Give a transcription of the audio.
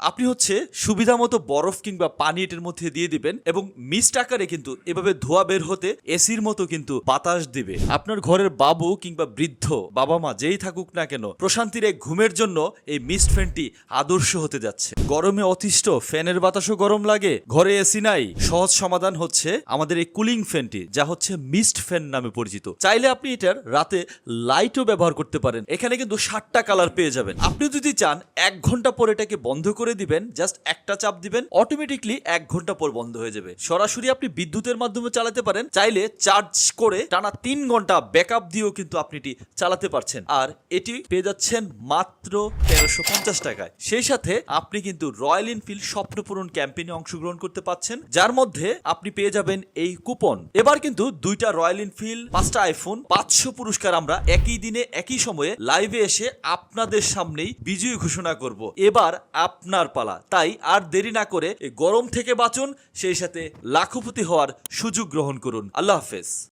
আপনি হচ্ছে সুবিধা মতো বরফ কিংবা পানি এটার মধ্যে দিয়ে দিবেন এবং মিস্ট আকারে কিন্তু এভাবে ধোয়া বের হতে এসির মতো কিন্তু বাতাস দিবে। আপনার ঘরের বাবু কিংবা বৃদ্ধ, বাবা মা যেই থাকুক না কেন, প্রশান্তির এক ঘুমের জন্য এই মিস্ট ফ্যানটি আদর্শ হতে যাচ্ছে। গরমে অতিষ্ঠ, ফ্যানের বাতাসও গরম লাগে, ঘরে এসি নাই। সহজ সমাধান হচ্ছে আমাদের এই কুলিং ফ্যানটি, যা হচ্ছে মিস্ট ফ্যান নামে পরিচিত। চাইলে আপনি এটার রাতে লাইটও ব্যবহার করতে পারেন। এখানে কিন্তু ষাটটা কালার পেয়ে যাবেন। আপনি যদি চান, এক ঘণ্টা পর এটাকে বন্ধ করে দিবেন জাস্ট একটা চাপ দিবেন অটোমেটিকলি এক ঘণ্টা পর বন্ধ হয়ে যাবে। সরাসরি আপনি বিদ্যুতের মাধ্যমে চালাতে পারেন, চাইলে চার্জ করে টানা তিন ঘণ্টা ব্যাকআপ দিয়েও কিন্তু আপনি এটি চালাতে পারছেন। আর এটি পেয়ে যাচ্ছেন মাত্র তেরোশো পঞ্চাশ টাকায়। সেই সাথে আপনি কিন্তু রয়্যাল এনফিল্ড স্বপ্নপূরণ ক্যাম্পেইনে অংশগ্রহণ করতে পাচ্ছেন, যার মধ্যে আপনি পেয়ে যাবেন এই কুপন এবার কিন্তু দুইটা রয়্যাল এনফিল্ড পাঁচটা আইফোন পাঁচশো পুরস্কার আমরা একই দিনে, একই সময়ে লাইভে এসে আপনাদের সামনেই বিজয়ী ঘোষণা করব। এবার আপনার পালা। তাই আর দেরি না করে গরম থেকে বাঁচুন, সেই সাথে লাখোপতি হওয়ার সুযোগ গ্রহণ করুন। আল্লাহ হাফেজ।